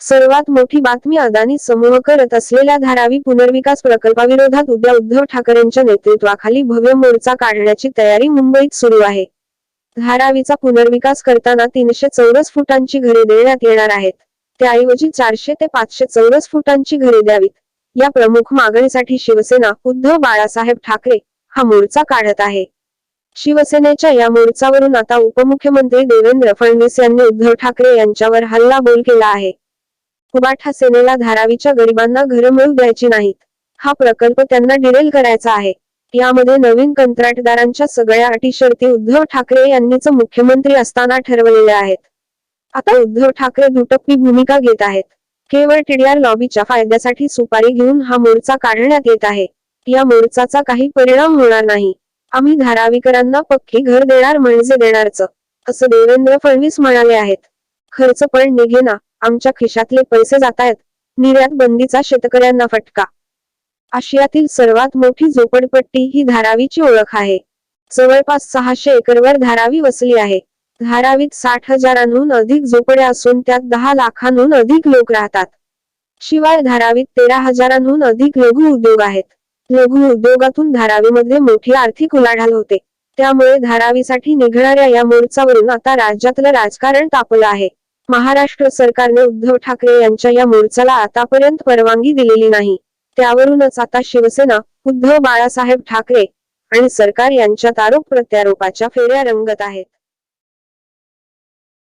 सर्वात मोठी बातमी अदानी समूह करत असलेल्या धारावी पुनर्विकास प्रकल्पाविरोधात उद्या उद्धव ठाकरेंच्या नेतृत्वाखाली भव्य मोर्चा काढण्याची तयारी मुंबईत सुरू आहे. धारावीचा पुनर्विकास करताना तीनशे चौरस फुटांची घरे देण्यात येणार आहेत. त्याऐवजी चारशे ते पाचशे चौरस फुटांची घरे द्यावीत. या प्रमुख मागणीसाठी शिवसेना उद्धव बाळासाहेब ठाकरे हा मोर्चा काढत आहे. शिवसेनेच्या या मोर्चावरून आता उपमुख्यमंत्री देवेंद्र फडणवीस यांनी उद्धव ठाकरे यांच्यावर हल्लाबोल केला आहे. उबाठा सेनेला धारावीच्या गरिबांना घरं मिळू द्यायची नाहीत. हा प्रकल्प त्यांना डिरेल करायचा आहे. यामध्ये नवीन कंत्राटदारांच्या सगळ्या अटी शर्ती उद्धव ठाकरे यांनीच मुख्यमंत्री असताना ठरवलेल्या आहेत. आता उद्धव ठाकरे दुटप्पी भूमिका घेत आहेत. केवळ टीडीआर लॉबीच्या फायद्यासाठी सुपारी घेऊन हा मोर्चा काढण्यात येत आहे. या मोर्चाचा काही परिणाम होणार नाही. आम्ही धारावीकरांना पक्की घर देणार म्हणजे देणारच असं देवेंद्र फडणवीस म्हणाले आहेत. खर्च पण निघेना. आमच्या खिशातले पैसे जातायत. निर्यात बंदीचा शेतकऱ्यांना फटका. आशियातील सर्वात मोठी झोपडपट्टी ही धारावीची ओळख आहे. जवळपास सहाशे एकरवर धारावी वसली आहे. धारावीत साठ हजारांहून अधिक झोपड्या असून त्यात दहा लाखांहून अधिक लोक राहतात. शिवाय धारावीत तेरा हजारांहून अधिक लघु उद्योग आहेत. लघु उद्योगातून धारावीमध्ये मोठी आर्थिक उलाढाल होते. त्यामुळे धारावीसाठी निघणाऱ्या या मोर्चावरून आता राज्यातलं राजकारण तापलं आहे. महाराष्ट्र सरकारने उद्धव ठाकरे यांच्या या मोर्चाला आतापर्यंत परवानगी दिलेली नाही. त्यावरूनच आता शिवसेना उद्धव बाळासाहेब ठाकरे आणि सरकार यांच्यात आरोप प्रत्यारोपाच्या फेऱ्या रंगत आहेत.